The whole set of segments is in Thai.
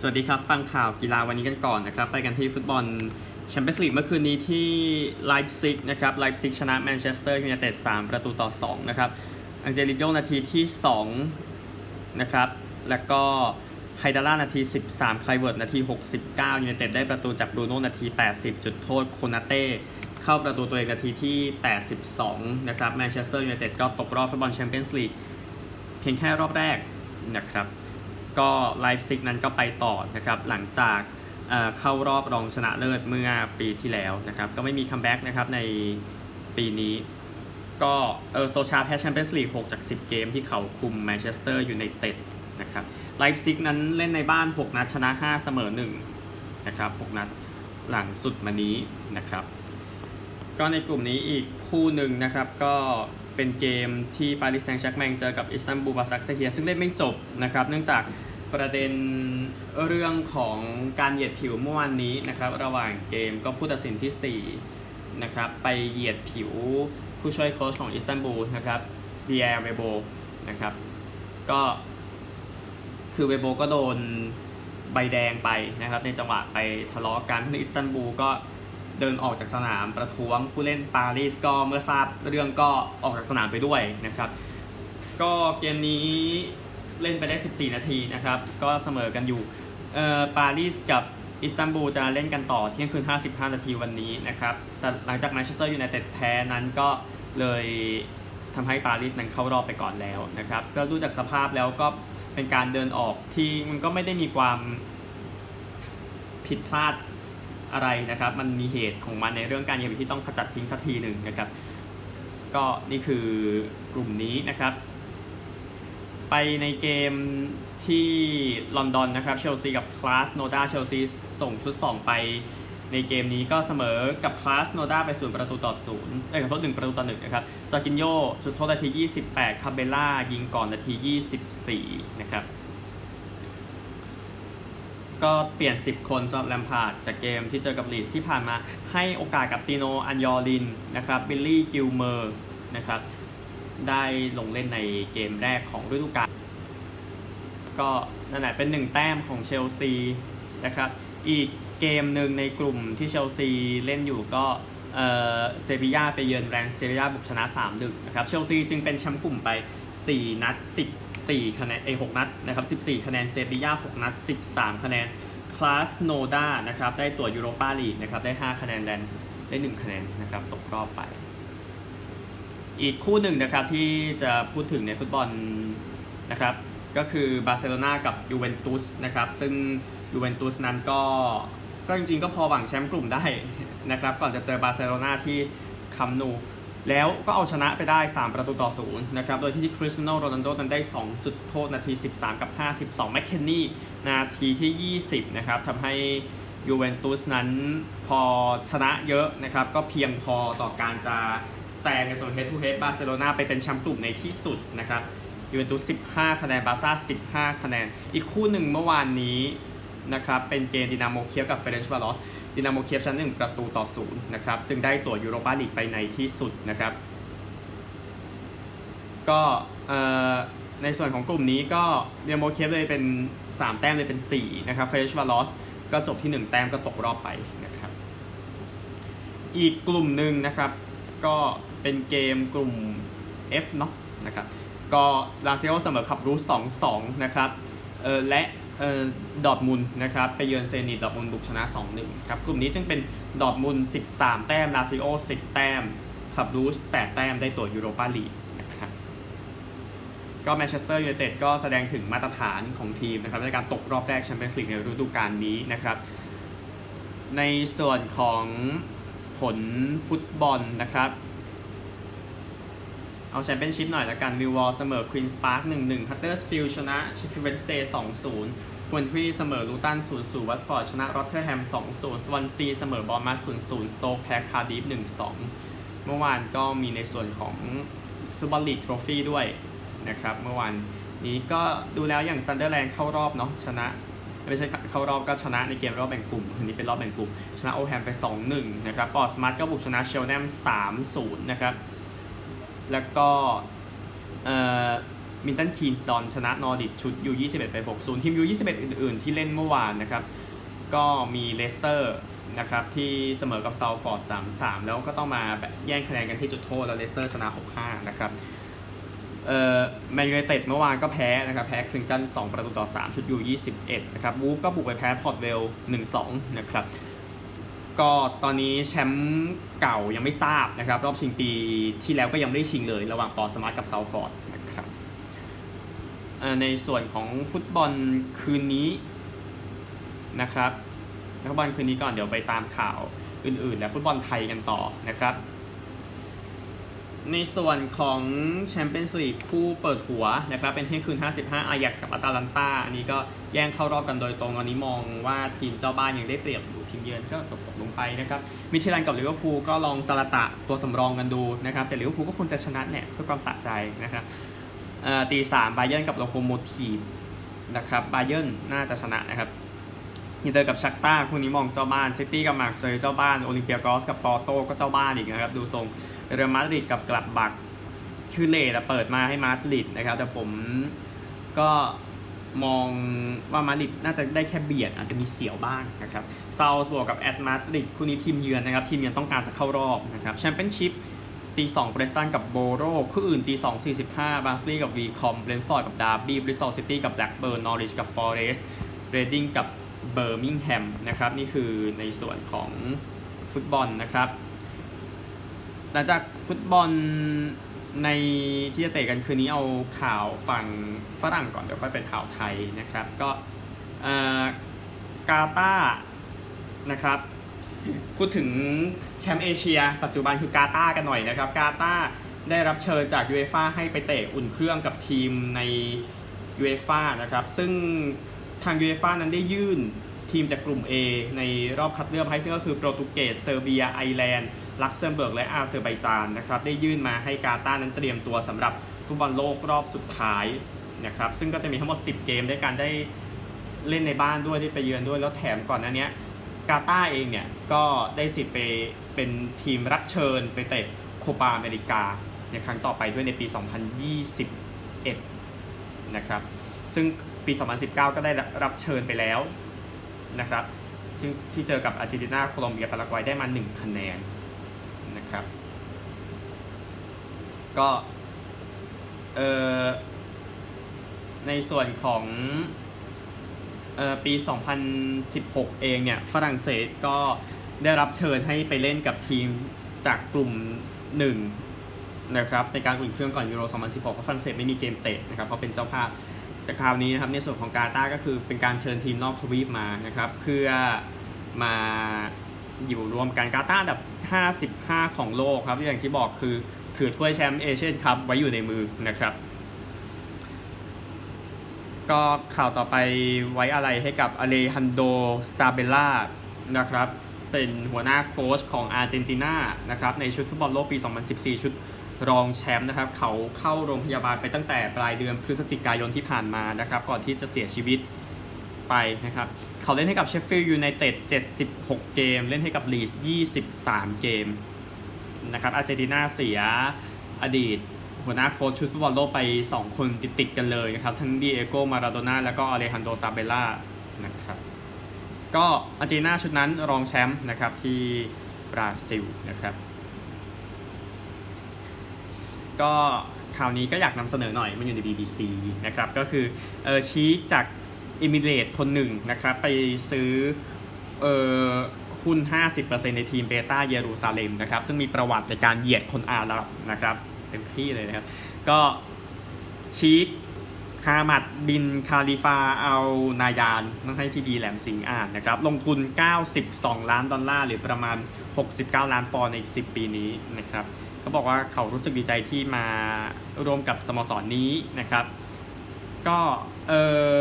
สวัสดีครับ ฟังข่าวกีฬาวันนี้กันก่อนนะครับ ไปกันที่ฟุตบอลแชมเปี้ยนส์ลีกเมื่อคืนนี้ที่ไลป์ซิกนะครับไลป์ซิกชนะแมนเชสเตอร์ยูไนเต็ด3ประตูต่อ 2 นะครับ อังเจลิโยนาทีที่ 2 นะครับ แล้วก็ไฮดาร่านาที 13ไคลเวิร์ดนาที 69ยูไนเต็ดได้ประตูจากบรูโน่นาที 80 จุดโทษโคนาเต้เข้าประตูตัวเองนาทีที่ 82 นะครับแมนเชสเตอร์ยูไนเต็ดก็ตกรอบฟุตบอลแชมเปี้ยนส์ลีกเพียงแค่รอบแรกนะครับ ก็ไลฟ์ซิกนั้นก็ไปต่อนะครับหลังจากเข้ารอบรองชนะเลิศเมื่อปีที่แล้วนะครับก็ไม่มีคัมแบ็กนะครับในปีนี้ ก็เออโซชาแพ้แชมเปี้ยนส์ลีก6จาก 10 เกมที่เขาคุมแมนเชสเตอร์ยูไนเต็ดนะครับไลฟ์ซิกนั้นเล่นในบ้าน 6 นัดชนะ 5 เสมอ1นะครับ6นัดหลังสุดมานี้นะครับ ก็ในกลุ่มนี้อีกคู่หนึ่งนะครับก็ เป็นเกมที่ปารีสแซงต์แชร์กแมงเจอกับอิสตันบูลบาซักเซียซึ่งเล่นไม่จบนะครับ เนื่องจากประเด็นเรื่องของการเหยียดผิวเมื่อวานนี้นะครับ ระหว่างเกมก็ผู้ตัดสินที่4นะครับไปเหยียดผิวผู้ช่วยโค้ชของอิสตันบูลนะครับเดียร์เวโบนะครับ ก็คือเวโบก็โดนใบแดงไปนะครับ ในจังหวะไปทะเลาะกันที่อิสตันบูลก็ เดินออกจากสนามประท้วงผู้เล่นปารีสก็เมื่อทราบเรื่องก็ออกจากสนามไปด้วยนะครับ ก็เกมนี้เล่นไปได้ 14 นาทีนะครับ ก็เสมอกันอยู่เอ่อปารีสกับอิสตันบูลจะเล่นกันต่อเที่ยงคืน 55 นาทีวันนี้นะครับ แต่หลังจากแมนเชสเตอร์ยูไนเต็ดแพ้นั้นก็เลยทำให้ปารีสนั้นเข้ารอบไปก่อนแล้วนะครับ ก็ดูจากสภาพแล้วก็เป็นการเดินออกที่มันก็ไม่ได้มีความผิดพลาด อะไรนะครับ มันมีเหตุของมันในเรื่องการเยียวยาที่ต้องขจัดทิ้งสักทีหนึ่งนะครับ ก็นี่คือกลุ่มนี้นะครับ ไปในเกมที่ลอนดอนนะครับเชลซีกับคลาสโนดาเชลซีส่งชุด 2 ไปในเกมนี้ก็เสมอกับคลาสโนดาไปศูนย์ประตูต่อศูนย์เอ้ยขอโทษหนึ่งประตูต่อหนึ่งนะครับจอร์กินโยจุดโทษนาที 28 คาเบล่ายิงก่อนนาที 24 นะครับ ก็เปลี่ยน 10 คนสำหรับแลมพาร์ดจากเกมที่เจอกับลีสที่ผ่านมาให้โอกาสกับติโนอันยอรินนะครับบิลลี่กิลเมอร์นะครับได้ลงเล่นในเกมแรกของฤดูกาลก็นั่นแหละเป็น 1 แต้มของเชลซีนะครับอีกเกมหนึ่งในกลุ่มที่เชลซีเล่นอยู่ก็เออเซบียาไปเยือนแรนเซบียาบุกชนะ3ดึกนะครับเชลซีจึงเป็นแชมป์กลุ่มไป 4 นัด 10 14 คะแนนเอ6นัดนะครับ 14 คะแนนเซบีย่า6นัด 13 คะแนนคลาสโนดานะครับได้ตั๋วยูโรปาลีกนะครับได้ 5 คะแนนแรนได้ 1 คะแนนนะครับตกรอบไป อีกคู่หนึ่งนะครับที่จะพูดถึงในฟุตบอลนะครับก็คือบาร์เซโลนากับยูเวนตุสนะครับซึ่งยูเวนตุสนั้นก็ก็จริงๆก็พอหวังแชมป์กลุ่มได้นะครับก่อนจะเจอบาร์เซโลนาที่คัมนู แล้วก็เอาชนะไปได้ 3 ประตูต่อศูนย์นะครับ โดยที่คริสเตียโนโรนัลโดนั้นได้ 2 จุดโทษนาที 13 กับ 52 แมคเคนนี่นาทีที่ 20 นะครับทำให้ยูเวนตุสนั้นพอชนะเยอะนะครับ ก็เพียงพอต่อการจะแซงในส่วนเฮดทูเฮดบาร์เซโลนาไปเป็นแชมป์กลุ่มในที่สุดนะครับยูเวนตุส 15 คะแนน บาซ่า 15 คะแนน อีกคู่หนึ่งเมื่อวานนี้นะครับ เป็นเกมดินาโมเคียฟกับเฟเรนช์วาลอส ดินาโมเคียฟชนะหนึ่งประตูต่อศูนย์นะครับจึงได้ตั๋วยูโรปาลีกไปในที่สุดนะครับ ก็ในส่วนของกลุ่มนี้ก็ดินาโมเคียฟเลยเป็น 3 แต้มเลยเป็น4นะครับเฟรชวาลอสก็จบที่ 1 แต้มก็ตกรอบไปนะครับ อีกกลุ่มหนึ่งนะครับ ก็เป็นเกมกลุ่ม F เนาะนะครับก็ลาเซิโอเสมอขับรูส2-2 นะครับเออและ ดอร์ทมุนนะครับไปเยือนเซนิตดอทมุนบุกชนะ 2-1 ครับ กลุ่มนี้จึงเป็นดอทมุน13 แต้มลาซิโอ 10 แต้มขับรูส8แต้มได้ตัวยูโรปาลีกนะครับก็แมนเชสเตอร์ยูไนเต็ดก็แสดงถึงมาตรฐานของทีมนะครับในการตกรอบแรกแชมเปี้ยนส์ลีกในฤดูกาลนี้นะครับในส่วนของผลฟุตบอลนะครับ เอาแชมเปี้ยนชิพหน่อยละกันมิววอลเสมอควีนส์พาร์ค1-1ฮัตเตอร์สฟิลชนะชิฟฟิเวนสเตย์2-0ควนทรีเสมอลูตัน0-0วัตฟอร์ดชนะรอตเทอร์แฮม2-0สวันซีเสมอบอลมาส0-0สโตกแพ้คาร์ดิฟ1-2เมื่อวานก็มีในส่วนของฟุตบอลลีกทรอฟี่ด้วยนะครับเมื่อวานนี้ก็ดูแล้วอย่างซันเดอร์แลนด์เข้ารอบเนาะชนะไม่ใช่เข้ารอบก็ชนะในเกมรอบแบ่งกลุ่มอันนี้เป็นรอบแบ่งกลุ่ม ชนะโอแฮมไป 2-1 นะครับปอร์สมาร์ทก็บุกชนะเชลแนม3-0 นะครับ แล้วก็มินตันคีนสดอนชนะนอร์ดิกชุด U21 ไป 6-0 ทีม U21 อื่นๆ ที่เล่นเมื่อวานนะครับ ก็มีเลสเตอร์นะครับที่เสมอกับซาฟอร์ด3-3 แล้วก็ต้องมาแย่งคะแนนกันที่จุดโทษ แล้วเลสเตอร์ชนะ 6-5 นะครับเอ่อแมนยูไนเต็ดเมื่อวานก็แพ้นะครับแพ้คลิงตัน2 ประตูต่อ 3 ชุด U21 นะครับวูฟก็บุกไปแพ้พอร์ตเวล1-2 นะครับ ก็ตอนนี้แชมป์เก่ายังไม่ทราบนะครับ รอบชิงปีที่แล้วก็ยังไม่ได้ชิงเลย ระหว่างปอสมาร์ทกับเซาฟอร์ดนะครับในส่วนของฟุตบอลคืนนี้นะครับฟุตบอลคืนนี้ก่อนเดี๋ยวไปตามข่าวอื่นๆ และฟุตบอลไทยกันต่อนะครับ ในส่วนของแชมเปี้ยนส์ลีกคู่เปิดหัวนะครับเป็นเที่ยงคืน 55 อายักกับอาตาลันตาอันนี้ก็แย่งเข้ารอบกันโดยตรงอันนี้มองว่าทีมเจ้าบ้านยังได้เปรียบอยู่ทีมเยือนก็ตกตกลงไปนะครับมิทิลันกับลิเวอร์พูลก็ลองสลัตะตัวสำรองกันดูนะครับแต่ลิเวอร์พูลก็ควรจะชนะเนี่ยเพื่อความสะใจนะครับตีสามบาเยิร์นกับโลโคโมทีฟนะครับบาเยิร์นน่าจะชนะนะครับ อินเตอร์กับชักต้าคู่นี้มองเจ้าบ้านซิตี้กับมาร์เซย์เจ้าบ้านโอลิมเปียกอสกับปอร์โตก็เจ้าบ้านอีกนะครับ ดูทรงเรอัลมาดริดกับกลับบักคือเลดอะเปิดมาให้มาดริดนะครับ แต่ผมก็มองว่ามาดริดน่าจะได้แค่เบียดอาจจะมีเสียวบ้างนะครับซา l สบวกกับแอดมาดริดคู่นี้ทีมเยือนนะครับ ทีมเยือนต้องการจะเข้ารอบนะครับแชมเปี้ยนชิพตี2เบรสตันกับโบโรคู่อื่นตี2 45บาร์สลีย์กับวีคอมเบรนฟอร์ดกับดาร์บี้บริสตอลซิตี้กับแบล็กเบิร์นนอริชกับฟอเรสต์เรดดิ้งกับ เบอร์มิงแฮมนะครับนี่คือในส่วนของฟุตบอลนะครับหลังจากฟุตบอลในที่จะเตะกันคืนนี้เอาข่าวฝั่งฝรั่งก่อนเดี๋ยวค่อยเป็นข่าวไทยนะครับก็อ่อกาตาร์นะครับพูดถึงแชมป์เอเชีย ปัจจุบันคือกาตาร์กันหน่อยนะครับกาตาร์ได้รับเชิญจากยูเอฟ่าให้ไปเตะอุ่นเครื่องกับทีมในยูเอฟ่านะครับซึ่ง ทางยูเอฟ่านั้นได้ยื่นทีมจากกลุ่ม A ในรอบคัดเลือกให้ซึ่งก็คือโปรตุเกสเซอร์เบีย ไอร์แลนด์ลักเซมเบิร์กและอาเซอร์ไบจานนะครับได้ยื่นมาให้กาตาร์นั้นเตรียมตัวสำหรับฟุตบอลโลกรอบสุดท้ายนะครับซึ่งก็จะมีทั้งหมด 10 เกมด้วยการได้เล่นในบ้านด้วยได้ไปเยือนด้วยแล้วแถมก่อนหน้านี้กาตาร์เองเนี่ยก็ได้สิทธิ์ไปเป็นทีมรับเชิญไปเตะโคปาอเมริกาในครั้งต่อไปด้วยในปี 2021 นะครับซึ่ง ปี 2019 ก็ได้รับเชิญไปแล้วนะครับซึ่งที่เจอกับอาร์เจนตินาโคลอมเบียปารากวัยได้มา 1 คะแนนนะครับ ก็เอ่อในส่วนของเอ่อปี 2016 เองเนี่ย ฝรั่งเศสก็ได้รับเชิญให้ไปเล่นกับทีมจากกลุ่มหนึ่งนะครับ ในการอุ่นเครื่องก่อนยูโร 2016 เพราะฝรั่งเศสไม่มีเกมเตะนะครับ เพราะเป็นเจ้าภาพ แต่คราวนี้นะครับในส่วนของกาตาร์ก็คือเป็นการเชิญทีมนอกทวีปมานะครับเพื่อมาอยู่รวมกันกาตาร์อันดับ 55 ของโลกครับอย่างที่บอกคือถือถ้วยแชมป์เอเชียนคัพไว้อยู่ในมือนะครับ ก็ข่าวต่อไปไว้อะไรให้กับอเลฮันโดซาเบล่านะครับ เป็นหัวหน้าโค้ชของอาร์เจนตินานะครับในชุดฟุตบอลโลกปี 2014 ชุด รองแชมป์นะครับ เขาเข้าโรงพยาบาลไปตั้งแต่ปลายเดือนพฤศจิกายนที่ผ่านมานะครับ ก่อนที่จะเสียชีวิตไปนะครับ เขาเล่นให้กับเชฟฟิลด์ยูไนเต็ด76 เกม เล่นให้กับลีส23 เกมนะครับอาร์เจนตินาเสียอดีต หัวหน้าโค้ชชุดฟุตบอลโลกไป 2 คนติดๆกันเลยนะครับ ทั้งดีเอโกมาราโดน่าแล้วก็อเลฮันโดซาเบล่านะครับก็อาร์เจนตินาชุดนั้นรองแชมป์นะครับที่บราซิลนะครับ ก็ข่าวนี้ก็อยากนำเสนอหน่อยมันอยู่ใน BBC นะครับก็คือเออชี้จากอิมิเรตคนหนึ่งนะครับไปซื้อเออหุ้น 50%ในทีมเบต้าเยรูซาเล็มนะครับซึ่งมีประวัติในการเหยียดคนอาหรับนะครับเต็มที่เลยนะครับ ก็ชีคฮามัดบินคาลิฟาเอานายานต้องให้พี่บีแหลมสิงอ่านนะครับ ลงทุน 92 ล้านดอลลาร์ หรือประมาณ 69 ล้านปอนด์ใน 10 ปีนี้นะครับ เขาบอกว่าเขารู้สึกดีใจที่มาร่วมกับสโมสรนนี้นะครับ ก็เออ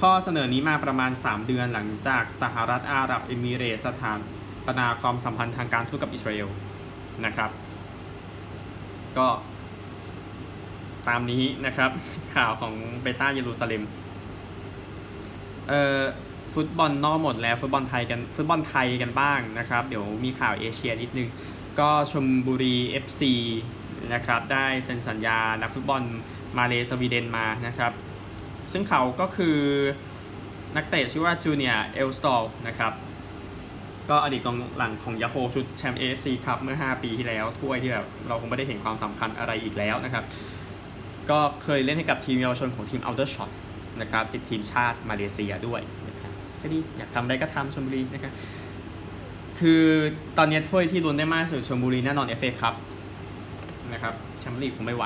ข้อเสนอนี้มาประมาณ 3 เดือนหลังจากสหรัฐอาหรับเอมิเรตส์สถานปนาความสัมพันธ์ทางการทูตกับอิสราเอลนะครับ ก็ตามนี้นะครับข่าวของเบต้าเยรูซาเล็มเอ่อฟุตบอลนอกหมดแล้วฟุตบอลไทยกันฟุตบอลไทยกันบ้างนะครับ เดี๋ยวมีข่าวเอเชียนิดนึง ก็ชมบุรี FC นะครับได้เซ็นสัญญานักฟุตบอลมาเลสวีเดนมานะครับ ซึ่งเขาก็คือนักเตะชื่อว่าจูเนียเอลสตอลนะครับก็อดีตกองหลังของยาโฮชุดแชมป์ AFC ครับเมื่อ 5 ปีที่แล้วถ้วยที่แบบเราคงไม่ได้เห็นความสำคัญอะไรอีกแล้วนะครับ ก็เคยเล่นให้กับทีมเยาวชนของทีม Outer Shot นะครับติดทีมชาติมาเลเซียด้วยนะครับก็ดีอยากทำอะไรก็ทำชลบุรีนะครับ คือตอนนี้ถ้วยที่ลุ้นได้มากสุดชลบุรีแน่นอน FA ครับนะครับแชมเปี้ยนลีกคงไม่ไหว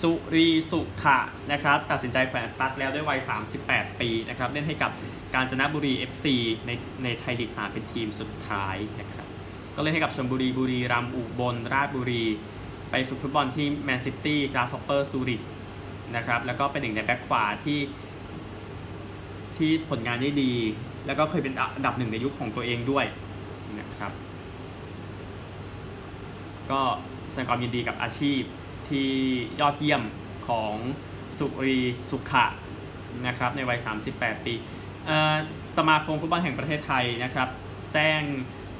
สุรีสุขะนะครับ ตัดสินใจแขวนสตาร์ทแล้วด้วยวัย 38 ปีนะครับ เล่นให้กับกาญจนบุรี FC ในในไทยลีก 3 เป็นทีมสุดท้ายนะครับ ก็เล่นให้กับชลบุรีบุรีรัมย์อุบลราชบุรี ไปฝึกฟุตบอลที่แมนซิตี้กราสฮอปเปอร์ซูริกนะครับ แล้วก็เป็นหนึ่งในแบ็คขวาที่ที่ผลงานได้ดี แล้วก็เคยเป็นอันดับหนึ่งในยุคของตัวเองด้วย นะครับ ก็แสดงความยินดีกับอาชีพที่ยอดเยี่ยมของสุรีสุขะนะครับในวัย 38 ปีสมาคมฟุตบอลแห่งประเทศไทยนะครับแจ้ง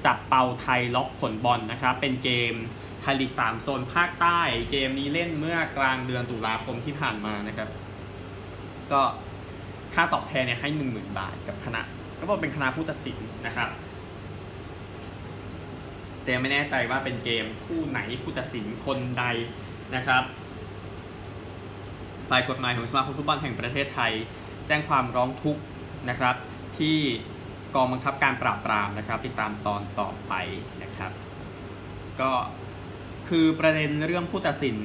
จับเป่าไทยล็อกผลบอลนะครับเป็นเกมไทยลีก 3 โซนภาคใต้ เกมนี้เล่นเมื่อกลางเดือนตุลาคมที่ผ่านมานะครับ ก็ค่าตอบแทนเนี่ยให้ 10,000 บาทกับคณะ ก็บอกเป็นคณะผู้ตัดสินนะครับ แต่ไม่แน่ใจว่าเป็นเกมผู้ไหนผู้ตัดสินคนใดนะครับ ฝ่ายกฎหมายของสมาคมฟุตบอลแห่งประเทศไทย แจ้งความร้องทุกข์นะครับ ที่กองบังคับการปราบปรามนะครับ ติดตามตอนต่อไปนะครับ ก็คือประเด็นเรื่องผู้ตัดสิน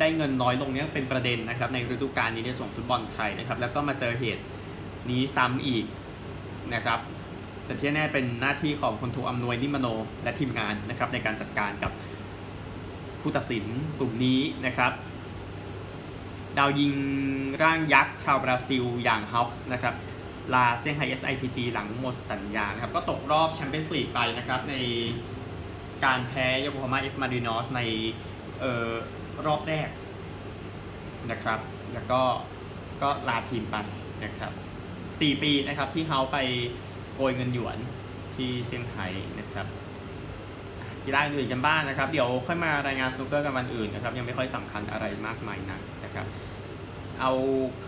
ได้เงินน้อยลงเนี้เป็นประเด็นนะครับ ในฤดูกาลนี้ในส่วนฟุตบอลไทยนะครับ แล้วก็มาเจอเหตุนี้ซ้ำอีกนะครับ แต่ที่แน่เป็นหน้าที่ของพลโทอำนวยนิมโน และทีมงานนะครับในการจัดการกับผู้ตัดสินกลุ่มนี้นะครับ ดาวยิงร่างยักษ์ชาวบราซิลอย่างฮอปนะครับลาเซี่ยงไฮ้ SIPG หลังหมดสัญญานะครับก็ตกรอบแชมเปี้ยนส์ลีกไปนะครับในการแพ้โยโกฮาม่าเอฟมารินอสในเอ่อรอบแรกนะครับ แล้วก็ก็ลาทีมไปนะครับ 4 ปีนะครับที่เขาไป โกยเงินหยวนที่เซี่ยงไฮ้นะครับกีฬาอื่นกันบ้างนะครับ เดี๋ยวค่อยมารายงานสนุกเกอร์กันวันอื่นนะครับ ยังไม่ค่อยสำคัญอะไรมากมายนักนะครับ เอา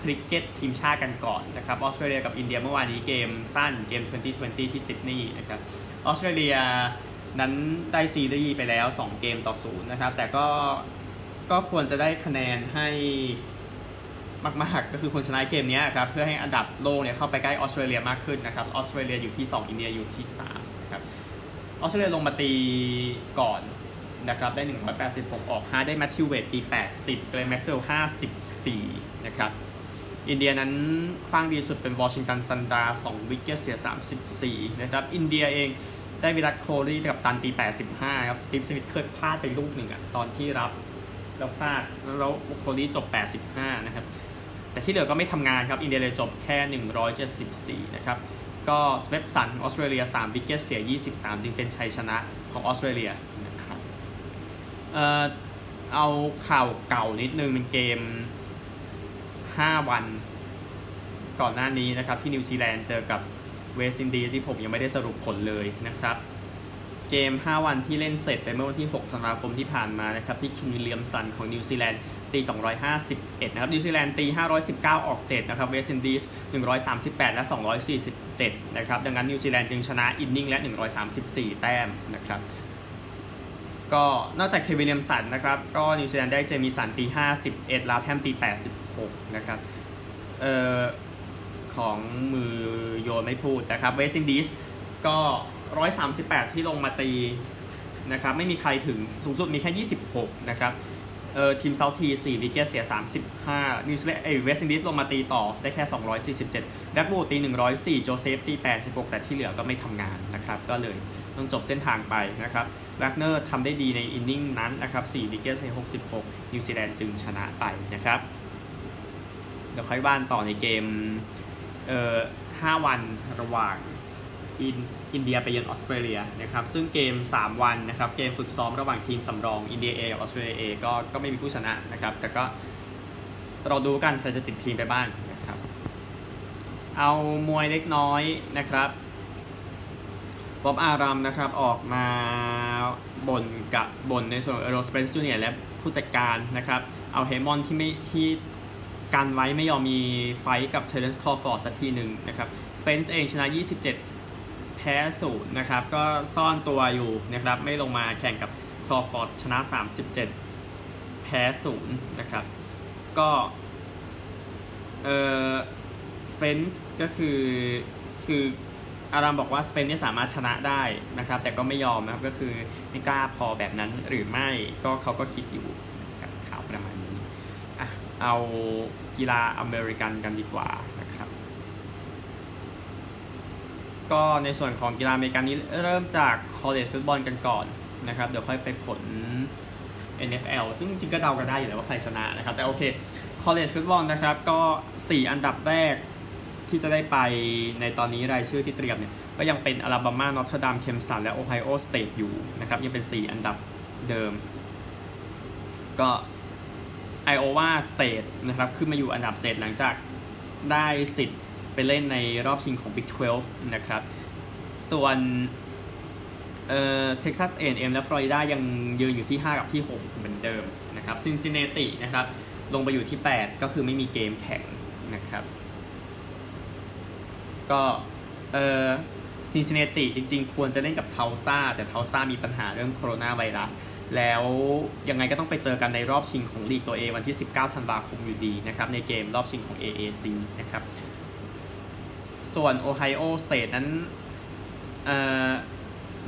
คริกเก็ตทีมชาติกันก่อนนะครับออสเตรเลียกับอินเดียเมื่อวานนี้เกมสั้นเกม 2020 ที่ซิดนีย์นะครับออสเตรเลียนั้นได้ซีรีส์ไปแล้ว 2 เกมต่อศูนย์นะครับ แต่ก็ก็ควรจะได้คะแนนให้ มากๆ ก็คือควรชนะเกมนี้ครับ เพื่อให้อันดับโลกเนี่ยเข้าไปใกล้ออสเตรเลียมากขึ้นนะครับ ออสเตรเลียอยู่ที่ 2 อินเดียอยู่ที่3นะครับ ออสเตรเลียลงมาตีก่อนนะครับ ได้ 186 ออก 5 ได้แมทธิวเวตตี80เกรนแม็กซ์เวล54 นะครับ อินเดียนั้นคว้างดีสุดเป็นวอชิงตันซันดา2วิกเกตเสีย 34 นะครับ อินเดียเองได้วิรัตโคลีกับตันตี 85 ครับสตีฟสมิธเคยพลาดไปลูกหนึ่งอะตอนที่รับแล้วพลาดแล้วโคลีจบ 85 นะครับ แต่ที่เหลือก็ไม่ทำงานครับ อินเดียเลยจบแค่ 174 นะครับ ก็สเวปสันออสเตรเลีย3วิกเกตเสีย 23 จึงเป็นชัยชนะของออสเตรเลียนะครับเอ่อเอาข่าวเก่านิดนึงเป็นเกม 5 วันก่อนหน้านี้นะครับ ที่นิวซีแลนด์เจอกับเวสต์อินดีที่ผมยังไม่ได้สรุปผลเลยนะครับ เกม 5 วันที่เล่นเสร็จไปเมื่อวันที่ 6 ธันวาคมที่ผ่านมานะครับ ที่คินวิลเลียมสันของนิวซีแลนด์ ตี 251 นะครับ นิวซีแลนด์ตี 519 ออก 7 นะครับ เวสต์อินดีส138 และ 247 นะครับ ดังนั้นนิวซีแลนด์จึงชนะอินนิ่งและ 134 แต้มนะครับก็นอกจากเควินเลียมสันนะครับ ก็นิวซีแลนด์ได้เจมี่สันตี 51 ลาวแทมตี 86 นะครับเอ่อของมือโยนไม่พูดนะครับเวสต์อินดีสก็ 138 ที่ลงมาตีนะครับไม่มีใครถึงสูงสุดมีแค่ 26 นะครับ เออทีมเซาท์ที4วิกเกตเสีย 35นิวซีแลนด์เอเวสต์อินดีสลงมาตีต่อได้แค่ 247ดักบูตี 104 โจเซฟตี 86 แต่ที่เหลือก็ไม่ทำงานนะครับ ก็เลยต้องจบเส้นทางไปนะครับแวกเนอร์ทำได้ดีในอินนิ่งนั้นนะครับ4วิกเกตเสีย 66 นิวซีแลนด์จึงชนะไปนะครับเดี๋ยวค่อยบ้านต่อในเกมเอ่อ5วันระหว่างอิน อินเดียไปเยือนออสเตรเลียนะครับซึ่งเกม 3 วันนะครับเกมฝึกซ้อมระหว่างทีมสำรองอินเดียเอกับออสเตรเลียเอก็ก็ไม่มีผู้ชนะนะครับแต่ก็เราดูกันใครจะติดทีมไปบ้างนะครับเอามวยเล็กน้อยนะครับบ๊อบอารัมนะครับออกมาบ่นกับบ่นในส่วนเอโรสเปนจูเนียและผู้จัดการนะครับเอาเฮมอนที่ไม่ที่กันไว้ไม่ยอมมีไฟกับเทเลนส์คอร์ฟอร์ดสักทีหนึ่งนะครับสเปนซ์เองชนะ 27 แพ้ศูนย์นะครับ ก็ซ่อนตัวอยู่นะครับ ไม่ลงมาแข่งกับคลอฟอร์ดชนะ 37 แพ้ศูนย์นะครับ ก็เออสเปนซ์ก็คือคืออารามบอกว่าสเปนเนี่ยสามารถชนะได้นะครับ แต่ก็ไม่ยอมนะครับก็คือไม่กล้าพอแบบนั้นหรือไม่ก็เขาก็คิดอยู่ครับข่าวประมาณนี้อะเอากีฬาอเมริกันกันดีกว่านะครับ ก็ในส่วนของกีฬาอเมริกันนี้เริ่มจาก college ฟุตบอลกันก่อนนะครับ เดี๋ยวค่อยไปผล NFL ซึ่งจริงก็เดากันได้อยู่แล้วว่าใครชนะนะครับ แต่โอเค college ฟุตบอลนะครับ ก็ 4 อันดับแรกที่จะได้ไปในตอนนี้รายชื่อที่เตรียมเนี่ย ก็ยังเป็นอลาบามานอตเทอร์ดัมเคมสันและโอไฮโอสเตทอยู่นะครับ ยังเป็น 4 อันดับเดิม ก็ไอโอวาสเตทนะครับ ขึ้นมาอยู่อันดับ 7 หลังจากได้สิทธิ์ ไปเล่นในรอบชิงของ Big 12 นะครับ ส่วนเอ่อเท็กซัสเอ็นเอ็มและฟลอริดายังยืนอยู่ที่ 5 กับที่ 6 เหมือนเดิมนะครับซินซินเนตินะครับ ลงไปอยู่ที่ 8 ก็คือไม่มีเกมแข่งนะครับ ก็เอ่อซินซินเนติจริงๆ ควรจะเล่นกับเทาซ่า แต่เทาซ่ามีปัญหาเรื่องโคโรนาไวรัส แล้วยังไงก็ต้องไปเจอกันในรอบชิงของลีกตัวเอวันที่ 19 ธันวาคมอยู่ดีนะครับ ในเกมรอบชิงของ AAC นะครับ ส่วน Ohio State นั้น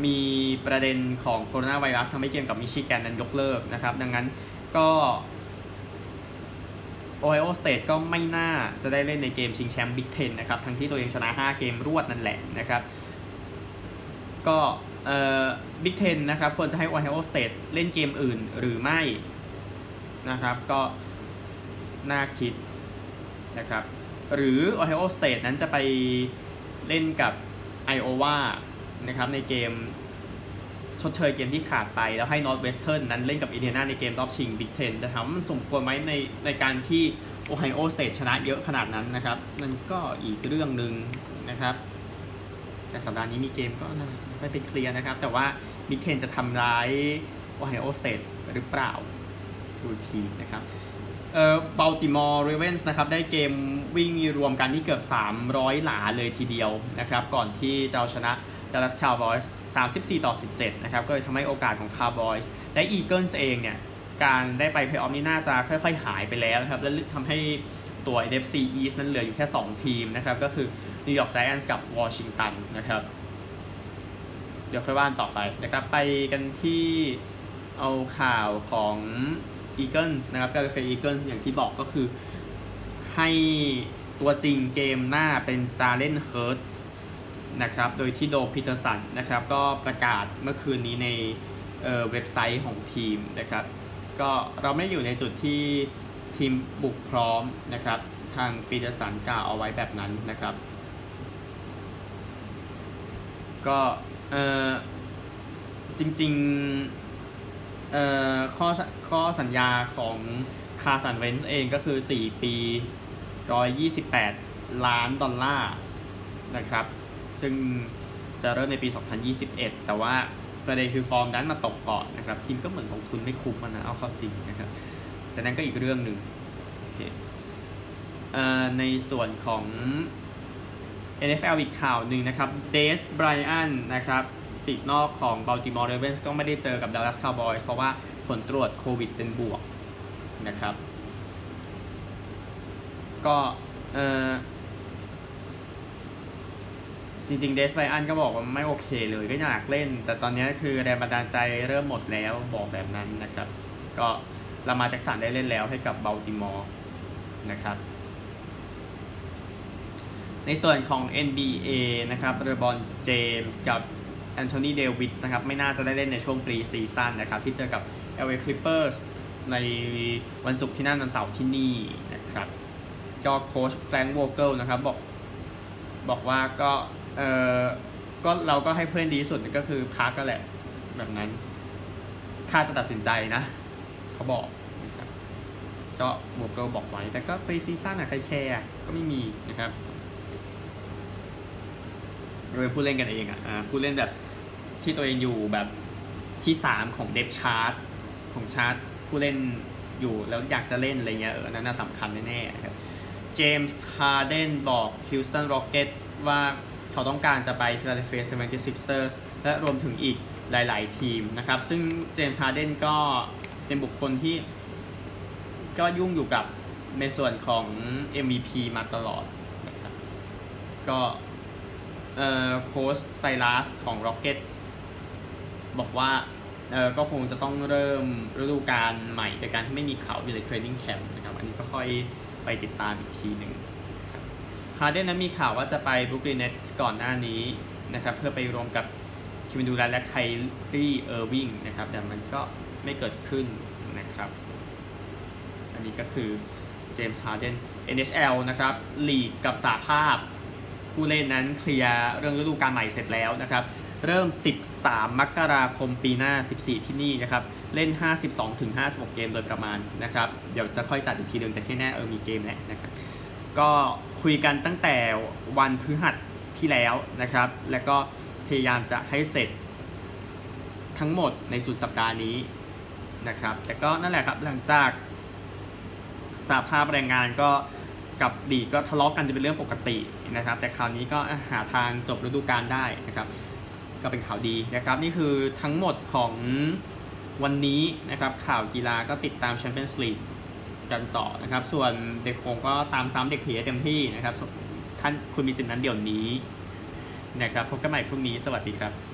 มีประเด็นของโคโรนาไวรัสทำให้เกมกับมิชิแกนนั้นยกเลิกนะครับ ดังนั้นก็ Ohio State ก็ไม่น่าจะได้เล่นในเกมชิงแชมป์บิ๊กเทนนะครับ ทั้งที่ตัวเองชนะ 5 เกมรวดนั่นแหละนะครับ ก็เอ่อบิ๊กเทนนะครับควรจะให้ Ohio State เล่นเกมอื่นหรือไม่นะครับ ก็น่าคิดนะครับ หรือ Ohio State นั้นจะไปเล่นกับ Iowa นะครับในเกมชดเชยเกมที่ขาดไป แล้วให้ Northwestern นั้นเล่นกับอินเดียนาในเกมรอบชิง Big Ten แต่ถามว่ามันสมควรไหมในในการที่ Ohio State ชนะเยอะขนาดนั้นนะครับมันก็อีกเรื่องหนึ่งนะครับ แต่สัปดาห์นี้มีเกมก็ไม่ไปเคลียร์นะครับ แต่ว่า Big Ten จะทำร้าย Ohio State หรือเปล่าดูทีนะครับ เอ่อบัลติมอร์เรเวนส์นะครับได้เกมวิ่งรวมกันที่เกือบ 300 หลาเลยทีเดียวนะครับก่อนที่จะเอาชนะ Dallas Cowboys 34 ต่อ 17 นะครับก็เลยทำให้โอกาสของ Cowboys และ Eagles เองเนี่ยการได้ไปเพลย์ออฟนี่น่าจะค่อยๆ หายไปแล้วนะครับและทำให้ตัว NFC East นั้นเหลืออยู่แค่ 2 ทีมนะครับก็คือ New York Giants กับ Washington นะครับเดี๋ยวค่อยว่านต่อไปนะครับไปกันที่เอาข่าวของ Eagles นะครับ Philadelphia Eagles อย่างที่บอกก็คือ ให้ตัวจริงเกมหน้าเป็นจาเลนเฮิร์ตส์นะครับ โดยที่โดพีเตอร์สันนะครับ ก็ประกาศเมื่อคืนนี้ในเเว็บไซต์ของทีมนะครับ ก็เราไม่อยู่ในจุดที่ทีมบุกพร้อมนะครับ ทางปีเตอร์สันกล่าวเอาไว้แบบนั้นนะครับ ก็เออจริง ๆ ข้อข้อสัญญาของคาสันเวนส์เองก็คือ 4 ปี 128 ล้านดอลลาร์นะครับ ซึ่งจะเริ่มในปี 2021 แต่ว่าประเด็นคือฟอร์มนั้นมาตกก่อนนะครับ ทีมก็เหมือนลงทุนไม่คุ้มมันนะ เอาเข้าจริงนะครับ แต่นั้นก็อีกเรื่องหนึ่งโอเคเอ่อในส่วนของ NFL อีกข่าวหนึ่งนะครับ เดสไบรอันนะครับ ปีกนอกของ Baltimore Ravens ก็ไม่ได้เจอกับ Dallas Cowboys เพราะว่าผลตรวจโควิดเป็นบวกนะครับ ก็เออจริงๆเดสไบอันก็บอกว่าไม่โอเคเลยก็อยากเล่น แต่ตอนนี้คือแรงบันดาลใจเริ่มหมดแล้วบอกแบบนั้นนะครับ ก็ลามาแจ็กสันได้เล่นแล้วให้กับ Baltimore นะครับ ในส่วนของ NBA นะครับเรบอนเจมส์กับ แอนโทนีเดวิสนะครับไม่น่าจะได้เล่นในช่วงปรีซีซั่นนะครับที่เจอกับ LA Clippers ในวันศุกร์ที่นั่นวันเสาร์ที่นี่นะครับก็โค้ชแฟรงค์วเกิลนะครับบอกบอกว่าก็เออก็เราก็ให้เพื่อนดีสุดก็คือพักก็แหละแบบนั้น ถ้าจะตัดสินใจนะ เขาบอกนะครับก็วเกิลบอกไว้แต่ก็ปรีซีซั่นอะใครแชร์ก็ไม่มีนะครับ โดยผู้เล่นกันเองอะอ่าผู้เล่นแบบที่ตัวเองอยู่แบบที่3ของเดฟชาร์ตของชาร์ตผู้เล่นอยู่แล้วอยากจะเล่นอะไรเงี้ยเออนนั้นน่าสำคัญแน่ๆครับเจมส์ฮาร์เดนบอก Houston Rockets ว่าเขาต้องการจะไป Philadelphia 76ers และรวมถึงอีกหลาย ๆ ทีมนะครับ ซึ่งเจมส์ฮาร์เดนก็เป็นบุคคลที่ ก็ยุ่งอยู่กับในส่วนของ MVP มาตลอดนะครับก็ โค้ชไซรัสของ Rockets บอกว่าเออก็คงจะต้องเริ่มฤดูกาลใหม่โดยการที่ไม่มีเขาอยู่ในเทรนนิ่งแคมป์นะครับ อันนี้ก็ค่อยไปติดตามอีกทีหนึ่งฮาร์เดนนั้นมีข่าวว่าจะไปบ r ุ o ก l y n เน t ก่อนหน้านี้นะครับ เพื่อไปรวมกับคิมินดูรันและไคลีเออร์วิงนะครับ แต่มันก็ไม่เกิดขึ้นนะครับ อันนี้ก็คือเจมส์ฮาร์เดน NHL นะครับลีกกับสาภาพ ผู้เล่นนั้นเคลียร์เรื่องฤดูกาลใหม่เสร็จแล้วนะครับ เริ่ม 13 มกราคมปีหน้า 14 ที่นี่นะครับ เล่น 52ถึง56 เกมโดยประมาณนะครับ เดี๋ยวจะค่อยจัดอีกทีหนึงแต่ที่แน่เออมีเกมแหละนะครับ ก็คุยกันตั้งแต่วันพฤหัสที่แล้วนะครับ แล้วก็พยายามจะให้เสร็จทั้งหมดในสุดสัปดาห์นี้นะครับ แต่ก็นั่นแหละครับหลังจากสาภาพแรงงานก็กับดีก็ทะเลาะกันจะเป็นเรื่องปกติ นะครับ แต่คราวนี้ก็หาทางจบฤดูกาลได้นะครับ ก็เป็นข่าวดีนะครับ นี่คือทั้งหมดของวันนี้นะครับข่าวกีฬาก็ติดตามแชมเปี้ยนส์ลีกกันต่อนะครับ ส่วนเด็กคงก็ตามซ้ำเด็กเพียเต็มที่นะครับ ท่านคุณมีสิทธินั้นเดี๋ยวนี้นะครับพบกันใหม่พรุ่งนี้สวัสดีครับ